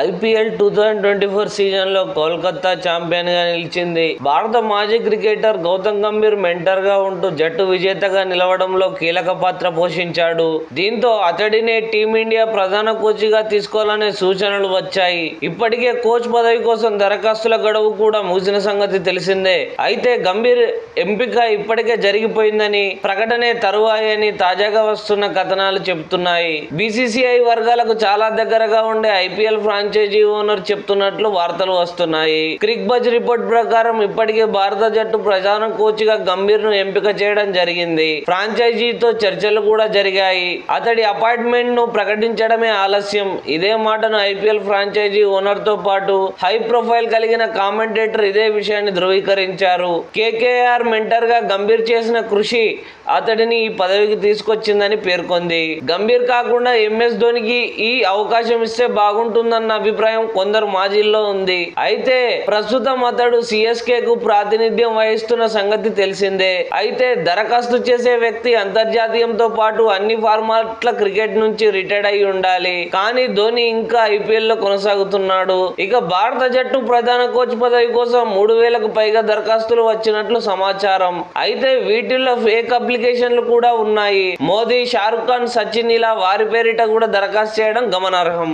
IPL two thousand twenty four సీజన్లో కోల్కతా ఛాంపియన్గా నిలిచింది. భారత మాజీ క్రికెటర్ గౌతమ్ గంభీర్ మెంటర్గా ఉంటూ జట్టు విజేతగా నిలవడంలో కీలక పాత్ర పోషించాడు. దీంతో అతడినే టీమిండియా ప్రధాన కోచ్గా తీసుకోవాలనే సూచనలు వచ్చాయి. ఇప్పటికే కోచ్ పదవి కోసం దరఖాస్తుల గడువు కూడా ముగిసిన సంగతి తెలిసిందే. అయితే గంభీర్ ఎంపిక ఇప్పటికే జరిగిపోయిందని ప్రకటనే తరువాయి అని తాజాగా వస్తున్న కథనాలు చెబుతున్నాయి. బీసీసీఐ వర్గాలకు చాలా దగ్గరగా ఉండే ఐపీఎల్ ఫ్రాంచైజీ ఓనర్ చెప్తున్నట్లు వార్తలు వస్తున్నాయి. క్రిక్ బజ్ రిపోర్ట్ ప్రకారం ఇప్పటికే భారత జట్టు ప్రధాన కోచ్గా గంభీర్ను ఎంపిక చేయడం జరిగింది. ఫ్రాంచైజీతో చర్చలు కూడా జరిగాయి. అతడి అపాయింట్మెంట్ను ప్రకటించడమే ఆలస్యం. ఇదే మాటను ఐపీఎల్ ఫ్రాంచైజీ ఓనర్తో పాటు హై ప్రొఫైల్ కలిగిన కామెంటేటర్ ఇదే విషయాన్ని ధృవీకరించారు. కేకేఆర్ మెంటర్గా గంభీర్ చేసిన కృషి అతడిని ఈ పదవికి తీసుకొచ్చిందని పేర్కొంది. గంభీర్ కాకుండా ఎంఎస్ ధోనికి ఈ అవకాశం ఇస్తే బాగుంటుందన్న అభిప్రాయం కొందరు మాజీల్లో ఉంది. అయితే ప్రస్తుతం అతడు సిఎస్కే కు ప్రాతినిధ్యం వహిస్తున్న సంగతి తెలిసిందే. అయితే దరఖాస్తు చేసే వ్యక్తి అంతర్జాతీయంతో పాటు అన్ని ఫార్మాట్ల క్రికెట్ నుంచి రిటైర్డ్ అయి ఉండాలి. కానీ ధోని ఇంకా ఐపీఎల్లో కొనసాగుతున్నాడు. ఇక భారత జట్టు ప్రధాన కోచ్ పదవి కోసం మూడు వేలకు పైగా దరఖాస్తులు వచ్చినట్లు సమాచారం. అయితే వీటిల్లో ఫేక్ అప్లికేషన్లు కూడా ఉన్నాయి. మోదీ షారుఖ్ ఖాన్ సచిన్ ఇలా వారి పేరిట కూడా దరఖాస్తు చేయడం గమనార్హం.